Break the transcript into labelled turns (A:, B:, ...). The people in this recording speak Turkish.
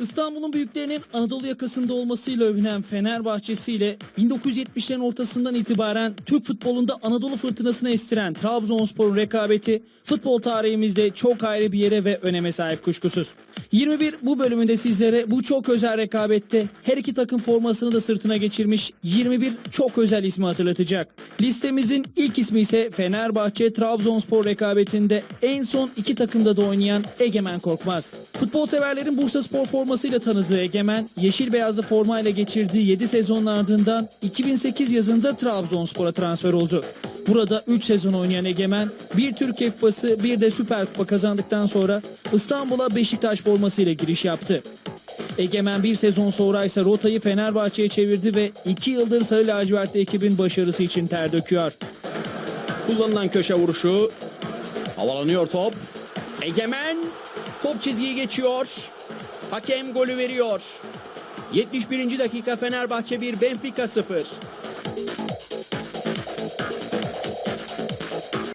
A: İstanbul'un büyüklerinin Anadolu yakasında olmasıyla övünen Fenerbahçe'siyle 1970'lerin ortasından itibaren Türk futbolunda Anadolu fırtınasını estiren Trabzonspor'un rekabeti futbol tarihimizde çok ayrı bir yere ve öneme sahip kuşkusuz. 21 bu bölümünde sizlere bu çok özel rekabette her iki takım formasını da sırtına geçirmiş 21 çok özel ismi hatırlatacak. Listemizin ilk ismi ise Fenerbahçe Trabzonspor rekabetinde en son iki takımda da oynayan Egemen Korkmaz. Futbol severlerin Bursa Spor formasıyla tanıdığı Egemen, yeşil beyazlı formayla geçirdiği 7 sezonun ardından 2008 yazında Trabzonspor'a transfer oldu. Burada 3 sezon oynayan Egemen, bir Türkiye Kupası bir de Süper Kupa kazandıktan sonra İstanbul'a Beşiktaş formasıyla giriş yaptı. Egemen bir sezon sonra ise rotayı Fenerbahçe'ye çevirdi ve 2 yıldır Sarı Lacivertli ekibin başarısı için ter döküyor.
B: Kullanılan köşe vuruşu. Havalanıyor top. Egemen. Top çizgiyi geçiyor. Hakem golü veriyor. 71. dakika Fenerbahçe 1 Benfica 0.